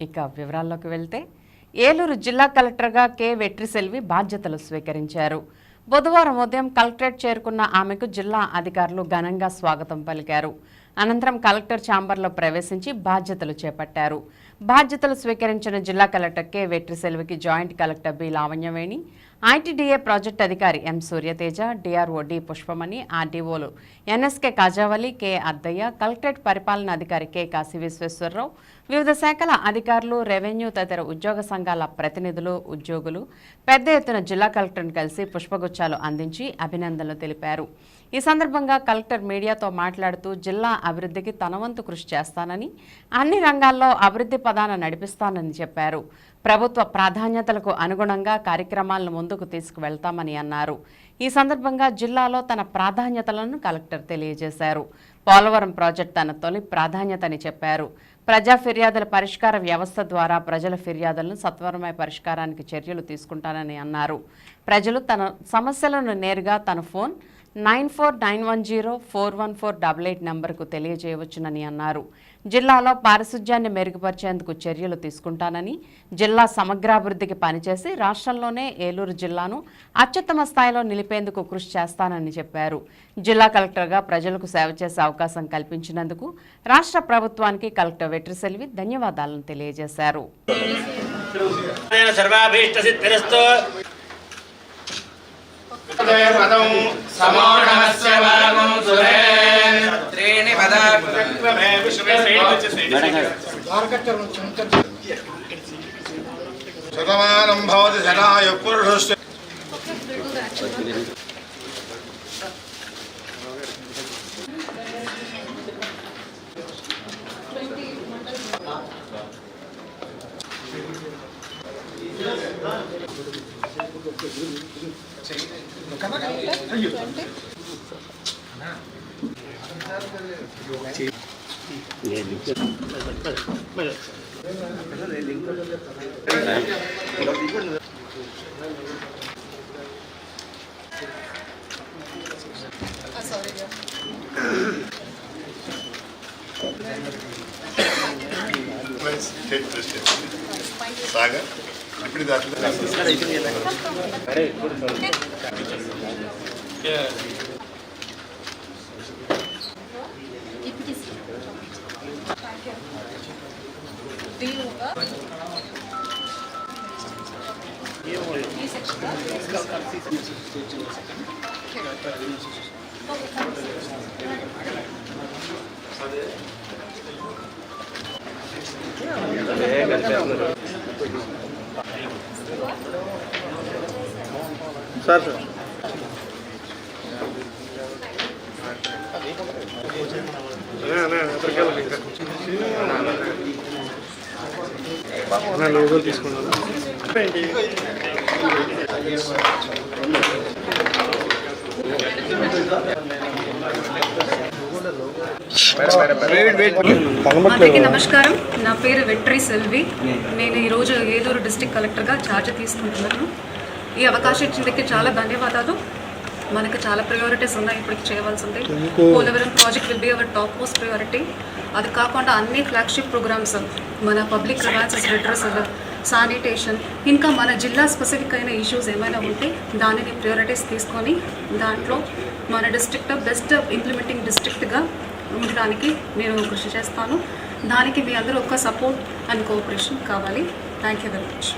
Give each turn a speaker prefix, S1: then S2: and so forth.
S1: ఇక వివరాల్లోకి వెళ్తే ఏలూరు జిల్లా కలెక్టర్గా కె. వెట్రిసెల్వి బాధ్యతలు స్వీకరించారు. బుధవారం ఉదయం కలెక్టరేట్ చేరుకున్న ఆమెకు జిల్లా అధికారులు ఘనంగా స్వాగతం పలికారు. అనంతరం కలెక్టర్ ఛాంబర్లో ప్రవేశించి బాధ్యతలు చేపట్టారు. బాధ్యతలు స్వీకరించిన జిల్లా collector K. వెట్రిసెల్వికి joint collector B. Lavanyaveni ITDA project అధికారి M Suryateja DRO D Pushpamani ఆర్డీఓలు NSK Kajavali K Addayya collectorate పరిపాలన అధికారి కె కాశీ విశ్వేశ్వరరావు వివిధ శాఖల అధికారులు రెవెన్యూ తదితర ఉద్యోగ సంఘాల ప్రతినిధులు ఉద్యోగులు పెద్ద ఎత్తున జిల్లా కలెక్టర్ను కలిసి పుష్పగుచ్చాలు అందించి అభినందనలు తెలిపారు. ఈ సందర్భంగా కలెక్టర్ మీడియాతో మాట్లాడుతూ జిల్లా అభివృద్ధికి తనవంతు కృషి చేస్తానని అన్ని రంగాల్లో అభివృద్ధి పదాన నడిపిస్తానని చెప్పారు. ప్రభుత్వ ప్రాధాన్యతలకు అనుగుణంగా కార్యక్రమాలను ముందుకు తీసుకువెళ్తామని అన్నారు. ఈ సందర్భంగా జిల్లాలో తన ప్రాధాన్యతలను కలెక్టర్ తెలియజేశారు. పోలవరం ప్రాజెక్ట్ తన తొలి ప్రాధాన్యతని చెప్పారు. ప్రజా ఫిర్యాదుల పరిష్కార వ్యవస్థ ద్వారా ప్రజల ఫిర్యాదులను సత్వరమై పరిష్కారానికి చర్యలు తీసుకుంటానని అన్నారు. ప్రజలు తన సమస్యలను నేరుగా తన phone nine four nine one zero four one four double eight నెంబర్కు తెలియజేయవచ్చునని అన్నారు. జిల్లాలో పారిశుధ్యాన్ని మెరుగుపరిచేందుకు చర్యలు తీసుకుంటానని జిల్లా సమగ్రాభివృద్ధికి పనిచేసి రాష్ట్రంలోనే ఏలూరు జిల్లాను అత్యుత్తమ స్థాయిలో నిలిపేందుకు కృషి చేస్తానని చెప్పారు. జిల్లా కలెక్టర్గా ప్రజలకు సేవ చేసే అవకాశం కల్పించినందుకు రాష్ట్ర ప్రభుత్వానికి కలెక్టర్ వెట్రిసెల్వి ధన్యవాదాలను తెలియజేశారు.
S2: సర్వాభీష్టసిద్ధిరస్తు.
S3: పదం సమో నమస్య వాగం సురేన్
S2: త్రీణి
S3: విశ్వమే శతమానం భవతి శతాయు పురుషస్య స్టేట్ ప్రెసిడెంట్ సాగర్ ఇప్పుడు దాంట్లో Certo. Não, não, é para aquela vez. Não, não, não.
S4: అందరికీ నమస్కారం. నా పేరు వెట్రీ సెల్వి. నేను ఈరోజు ఏలూరు డిస్టిక్ కలెక్టర్గా ఛార్జ్ తీసుకుంటున్నాను. ఈ అవకాశం ఇచ్చినందుకు చాలా ధన్యవాదాలు. మనకు చాలా ప్రయారిటీస్ ఉన్నాయి ఇప్పటికి చేయవలసింది. Polavaram project will be our top most priority అది కాకుండా అన్ని ఫ్లాగ్షిప్ ప్రోగ్రామ్స్ మన పబ్లిక్ రివాన్సెస్ రిడ్రసల్ శానిటేషన్ ఇంకా మన జిల్లా స్పెసిఫిక్ అయిన ఇష్యూస్ ఏమైనా ఉంటే దానిని ప్రయారిటీస్ తీసుకొని దాంట్లో మన డిస్ట్రిక్ట్ బెస్ట్ ఇంప్లిమెంటింగ్ డిస్ట్రిక్ట్గా ఉండడానికి నేను కృషి చేస్తాను. దానికి మీ అందరూ ఒక్క సపోర్ట్ అండ్ కోఆపరేషన్ కావాలి. Thank you very much